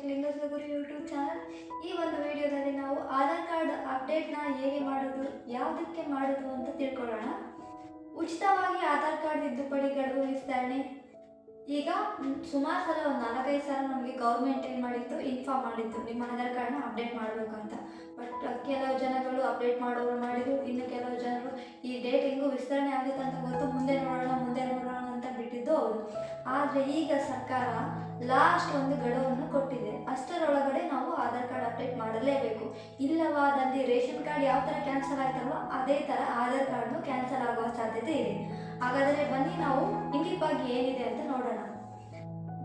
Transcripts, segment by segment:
Tech ಗುರು YouTube channel ಈ ಒಂದು ವಿಡಿಯೋದಲ್ಲಿ ನಾವು ಆಧಾರ್ ಕಾರ್ಡ್ ಅಪ್ಡೇಟ್ನ ಹೇಗೆ ಮಾಡೋದು, ಯಾವುದಕ್ಕೆ ಮಾಡೋದು ಅಂತ ತಿಳ್ಕೊಳ್ಳೋಣ. ಉಚಿತವಾಗಿ ಆಧಾರ್ ಕಾರ್ಡ್ ತಿದ್ದುಪಡಿ ಗಡುವು ವಿಸ್ತರಣೆ. ಈಗ ಸುಮಾರು ಸಲ ಒಂದು ನಾಲ್ಕೈದು ಸಲ ನಮಗೆ ಗೌರ್ಮೆಂಟ್ ಏನು ಮಾಡಿತ್ತು ಇನ್ಫಾರ್ಮ್ ಮಾಡಿತ್ತು. ನಿಮ್ಮ ಆಧಾರ್ ಕಾರ್ಡ್ನ ಅಪ್ಡೇಟ್ ಮಾಡಬೇಕು ಅಂತ ಬಟ್ ಕೆಲವು ಜನಗಳು ಅಪ್ಡೇಟ್ ಮಾಡೋರು ಮಾಡಿದ್ರು, ಇನ್ನು ಕೆಲವು ಜನರು ಈ ಡೇಟ್ ಹೆಂಗೂ ವಿಸ್ತರಣೆ ಆಗುತ್ತೆ ಅಂತ ಗೊತ್ತು, ಮುಂದೆ ನೋಡೋಣ ಮುಂದೆ ನೋಡೋಣ ಅಂತ ಬಿಟ್ಟಿದ್ದು ಅವರು. ಆದರೆ ಈಗ ಸರ್ಕಾರ ಲಾಸ್ಟ್ ಒಂದು ಗಡುವನ್ನು ಕೊಟ್ಟಿದೆ. ಅಷ್ಟರೊಳಗಡೆ ನಾವು ಆಧಾರ್ ಕಾರ್ಡ್ ಅಪ್ಡೇಟ್ ಮಾಡಲೇಬೇಕು. ಇಲ್ಲವಾದಲ್ಲಿ ರೇಷನ್ ಕಾರ್ಡ್ ಯಾವ ಥರ ಕ್ಯಾನ್ಸಲ್ ಆಯ್ತಲ್ವ, ಅದೇ ಥರ ಆಧಾರ್ ಕಾರ್ಡ್ನು ಕ್ಯಾನ್ಸಲ್ ಆಗುವ ಸಾಧ್ಯತೆ ಇದೆ. ಹಾಗಾದರೆ ಬನ್ನಿ ನಾವು ಇಂಡಿಪಾಗಿ ಏನಿದೆ ಅಂತ ನೋಡೋಣ.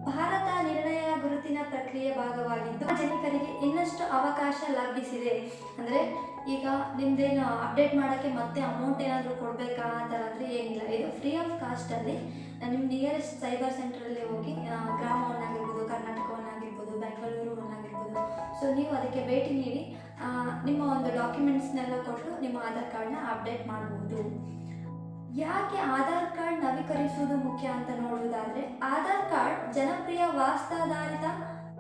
ಭಾರತ ನಿರ್ಣಯ ಗುರುತಿನ ಪ್ರಕ್ರಿಯೆ ಭಾಗವಾಗಿದ್ದು ಜನಿಕರಿಗೆ ಇನ್ನಷ್ಟು ಅವಕಾಶ ಲಭಿಸಿದೆ. ಅಂದರೆ ಈಗ ನಿಮ್ದೇನು ಅಪ್ಡೇಟ್ ಮಾಡೋಕ್ಕೆ ಮತ್ತೆ ಅಮೌಂಟ್ ಏನಾದರೂ ಕೊಡಬೇಕಾ ಆ ಥರ ಅಂದರೆ ಏನಿಲ್ಲ. ಇದು ಫ್ರೀ ಆಫ್ ಕಾಸ್ಟಲ್ಲಿ ನಿಮ್ಮ ನಿಯರೆಸ್ಟ್ ಸೈಬರ್ ಸೆಂಟ್ರಲ್ಲಿ ಹೋಗಿ ಸೊ ನೀವು ಅದಕ್ಕೆ ಭೇಟಿ ನೀಡಿ ನಿಮ್ಮ ಒಂದು ಡಾಕ್ಯುಮೆಂಟ್ಸ್ನೆಲ್ಲ ಕೊಟ್ಟು ನಿಮ್ಮ ಆಧಾರ್ ಕಾರ್ಡ್ನ ಅಪ್ಡೇಟ್ ಮಾಡ್ಬೋದು. ಯಾಕೆ ಆಧಾರ್ ಕಾರ್ಡ್ ನವೀಕರಿಸುವುದು ಮುಖ್ಯ ಅಂತ ನೋಡುವುದಾದರೆ, ಆಧಾರ್ ಕಾರ್ಡ್ ಜನಪ್ರಿಯ ವಾಸ್ತಾಧಾರಿತ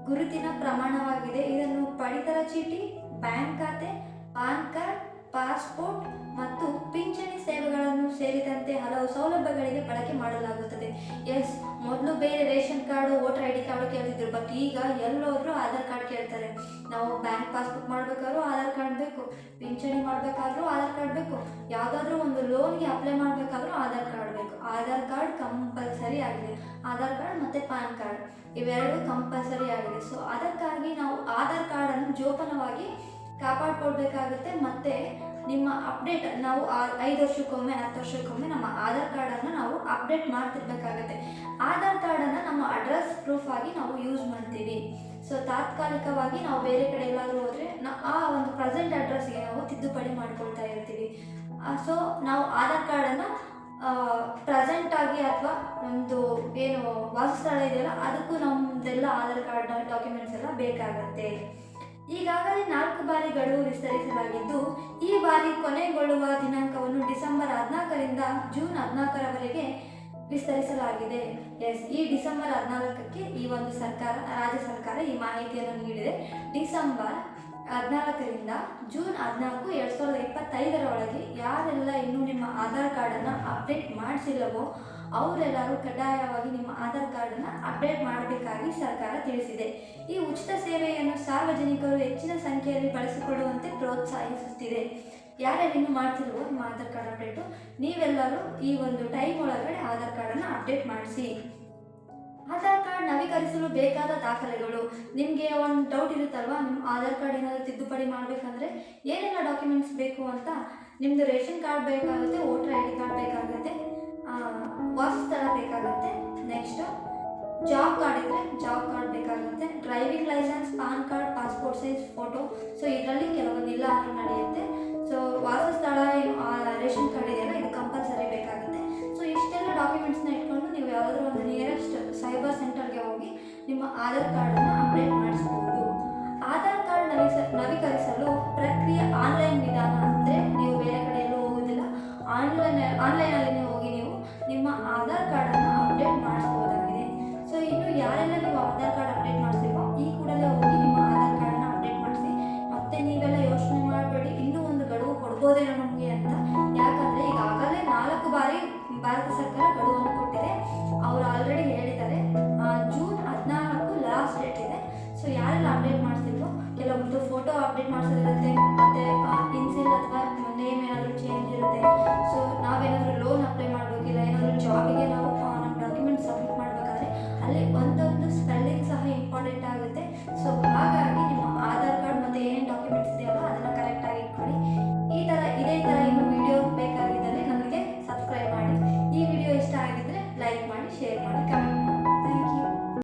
ಗುರುತಿನ ಪ್ರಮಾಣವಾಗಿದೆ. ಇದನ್ನು ಪಡಿತರ ಚೀಟಿ, ಬ್ಯಾಂಕ್ ಖಾತೆ, ಪಾನ್ ಕಾರ್ಡ್, ಪಾಸ್ಪೋರ್ಟ್ ಮತ್ತು ಪಿಂಚಣಿ ಸೇವೆಗಳನ್ನು ಸೇರಿದಂತೆ ಹಲವು ಸೌಲಭ್ಯಗಳಿಗೆ ಬಳಕೆ ಮಾಡಲಾಗುತ್ತದೆ. ಎಸ್, ಮೊದಲು ಬೇರೆ ration card, voter I D card ಕೇಳ್ತಿದ್ರು, but ಈಗ ಎಲ್ಲೋದ್ರೂ ಆಧಾರ್ ಕಾರ್ಡ್ ಕೇಳ್ತಾರೆ. ನಾವು ಬ್ಯಾಂಕ್ ಪಾಸ್ಬುಕ್ ಮಾಡಬೇಕಾದ್ರೂ ಆಧಾರ್ ಕಾರ್ಡ್ ಬೇಕು ಪಿಂಚಣಿ ಮಾಡಬೇಕಾದ್ರೂ ಆಧಾರ್ ಕಾರ್ಡ್ ಬೇಕು, ಯಾವುದಾದ್ರೂ ಒಂದು ಲೋನ್ಗೆ ಅಪ್ಲೈ ಮಾಡಬೇಕಾದ್ರೂ ಆಧಾರ್ ಕಾರ್ಡ್ ಬೇಕು. ಆಧಾರ್ ಕಾರ್ಡ್ ಕಂಪಲ್ಸರಿ ಆಗಿದೆ. ಆಧಾರ್ ಕಾರ್ಡ್ ಮತ್ತು ಪ್ಯಾನ್ ಕಾರ್ಡ್ ಇವೆರಡು ಕಂಪಲ್ಸರಿ ಆಗಿದೆ. ಸೊ ಅದಕ್ಕಾಗಿ ನಾವು ಆಧಾರ್ ಕಾರ್ಡನ್ನು ಜೋಪಾನವಾಗಿ ಕಾಪಾಡ್ಕೊಳ್ಬೇಕಾಗುತ್ತೆ. ಮತ್ತು ನಿಮ್ಮ ಅಪ್ಡೇಟ್ ನಾವು ಐದು ವರ್ಷಕ್ಕೊಮ್ಮೆ, ಹತ್ತು ವರ್ಷಕ್ಕೊಮ್ಮೆ ನಮ್ಮ ಆಧಾರ್ ಕಾರ್ಡನ್ನು ನಾವು ಅಪ್ಡೇಟ್ ಮಾಡ್ತಿರ್ಬೇಕಾಗತ್ತೆ. ಆಗಿ ನಾವು ಯೂಸ್ ಮಾಡ್ತೀವಿ. ಸೊ ತಾತ್ಕಾಲಿಕವಾಗಿ ನಾವು ಬೇರೆ ಕಡೆ ಎಲ್ಲಾದರೂ ಹೋದರೆ ಆ ಒಂದು ಪ್ರೆಸೆಂಟ್ ಅಡ್ರೆಸ್ಗೆ ನಾವು ತಿದ್ದುಪಡಿ ಮಾಡ್ಕೊಳ್ತಾ ಇರ್ತೀವಿ. ಸೊ ನಾವು ಆಧಾರ್ ಕಾರ್ಡನ್ನು ಪ್ರೆಸೆಂಟ್ ಆಗಿ ಅಥವಾ ನಮ್ಮದು ಏನು ವಾಸಸ್ಥಳ ಇದೆಯಲ್ಲ, ಅದಕ್ಕೂ ನಮ್ಮದೆಲ್ಲ ಆಧಾರ್ ಕಾರ್ಡ್ ಡಾಕ್ಯುಮೆಂಟ್ಸ್ ಎಲ್ಲ ಬೇಕಾಗತ್ತೆ. ಈಗಾಗಲೇ ನಾಲ್ಕು ಬಾರಿ ಗಡುವು ವಿಸ್ತರಿಸಲಾಗಿದ್ದು, ಈ ಬಾರಿ ಕೊನೆಗೊಳ್ಳುವ ದಿನಾಂಕವನ್ನು ಡಿಸೆಂಬರ್ ಹದಿನಾಲ್ಕರಿಂದ ಜೂನ್ ಹದಿನಾಲ್ಕರವರೆಗೆ ವಿಸ್ತರಿಸಲಾಗಿದೆ. ಎಸ್ ಈ ಡಿಸೆಂಬರ್ ಹದಿನಾಲ್ಕಕ್ಕೆ ಈ ಒಂದು ಸರ್ಕಾರ, ರಾಜ್ಯ ಸರ್ಕಾರ ಈ ಮಾಹಿತಿಯನ್ನು ನೀಡಿದೆ. ಡಿಸೆಂಬರ್ ಹದಿನಾಲ್ಕರಿಂದ ಜೂನ್ ಹದಿನಾಲ್ಕು ಎರಡು ಸಾವಿರದ ಇಪ್ಪತ್ತೈದರ ಒಳಗೆ ಯಾರೆಲ್ಲ ಇನ್ನೂ ನಿಮ್ಮ ಆಧಾರ್ ಕಾರ್ಡನ್ನು ಅಪ್ಡೇಟ್ ಮಾಡಿಸಿಲ್ಲವೋ ಅವರೆಲ್ಲರೂ ಕಡ್ಡಾಯವಾಗಿ ನಿಮ್ಮ ಆಧಾರ್ ಕಾರ್ಡನ್ನು ಅಪ್ಡೇಟ್ ಮಾಡಬೇಕಾಗಿ ಸರ್ಕಾರ ತಿಳಿಸಿದೆ. ಈ ಉಚಿತ ಸೇವೆಯನ್ನು ಸಾರ್ವಜನಿಕರು ಹೆಚ್ಚಿನ ಸಂಖ್ಯೆಯಲ್ಲಿ ಬಳಸಿಕೊಳ್ಳುವಂತೆ ಪ್ರೋತ್ಸಾಹಿಸುತ್ತಿದೆ. ಯಾರ್ಯಾರು ಇನ್ನು ಮಾಡ್ತಿರೋ ಆಧಾರ್ ಕಾರ್ಡ್ ಅಪ್ಡೇಟು ನೀವೆಲ್ಲರೂ ಈ ಒಂದು ಟೈಮ್ ಒಳಗಡೆ ಆಧಾರ್ ಕಾರ್ಡನ್ನು ಅಪ್ಡೇಟ್ ಮಾಡಿಸಿ. ಆಧಾರ್ ಕಾರ್ಡ್ ನವೀಕರಿಸಲು ಬೇಕಾದ ದಾಖಲೆಗಳು, ನಿಮಗೆ ಒಂದು ಡೌಟ್ ಇರುತ್ತಲ್ವಾ? ನಿಮ್ಮ ಆಧಾರ್ ಕಾರ್ಡ್ ಏನಾದರೂ ತಿದ್ದುಪಡಿ ಮಾಡಬೇಕಂದ್ರೆ ಏನೆಲ್ಲ ಡಾಕ್ಯುಮೆಂಟ್ಸ್ ಬೇಕು ಅಂತ ನಿಮ್ಮದು ರೇಷನ್ ಕಾರ್ಡ್ ಬೇಕಾಗುತ್ತೆ, ವೋಟರ್ ಐ ಡಿ ಕಾರ್ಡ್ ಬೇಕಾಗುತ್ತೆ ವಾಸಸ್ಥಳ ಬೇಕಾಗುತ್ತೆ. ನೆಕ್ಸ್ಟು ಜಾಬ್ ಕಾರ್ಡ್ ಇದ್ದರೆ ಜಾಬ್ ಕಾರ್ಡ್ ಬೇಕಾಗುತ್ತೆ. Driving licence PAN card passport size photo so ಇದರಲ್ಲಿ ಕೆಲವೊಂದು ಇಲ್ಲ ಅಂದ್ರೂ ನಡೆಯುತ್ತೆ. ಸೊ ವಾಸಸ್ಥಳ ಏನು ರೇಷನ್ ಕಾರ್ಡ್ ಇದೆಯಲ್ಲ, ಇದು ಕಂಪಲ್ಸರಿ ಬೇಕಾಗುತ್ತೆ. ಸೊ ಇಷ್ಟೆಲ್ಲ ಡಾಕ್ಯುಮೆಂಟ್ಸ್ನ ಇಟ್ಕೊಂಡು ನೀವು ಯಾವುದಾದ್ರೂ ಒಂದು ನಿಯರೆಸ್ಟ್ ಸೈಬರ್ ಸೆಂಟರ್ಗೆ ಹೋಗಿ ನಿಮ್ಮ ಆಧಾರ್ ಕಾರ್ಡನ್ನು ಅಪ್ಡೇಟ್ ಮಾಡಿಸ್ಬೋದು. ಆಧಾರ್ ಕಾರ್ಡ್ ನವೀಸ, ನವೀಕರಿಸಲು ಪ್ರಕ್ರಿಯೆ ಆನ್ಲೈನ್ ವಿಧಾನ ಅಂದರೆ ನೀವು ಬೇರೆ ಕಡೆ ಹೋಗೋದಿಲ್ಲ. ಆನ್ಲೈನ್ ಆನ್ಲೈನಲ್ಲಿ ಸರ್ಕಾರ ಗಡುವನ್ನು ಕೊಟ್ಟಿದೆ. ಅವರು ಆಲ್ರೆಡಿ ಹೇಳಿದ್ದಾರೆ. ಜೂನ್ ಹದಿನಾಲ್ಕು ಲಾಸ್ಟ್ ಡೇಟ್ ಇದೆ. ಸೊ ಯಾರೆಲ್ಲ ಅಪ್ಡೇಟ್ ಮಾಡ್ತಿದ್ರು? ಕೆಲವೊಂದು ಫೋಟೋ ಅಪ್ಡೇಟ್ ಮಾಡಿಸೋದಿರುತ್ತೆ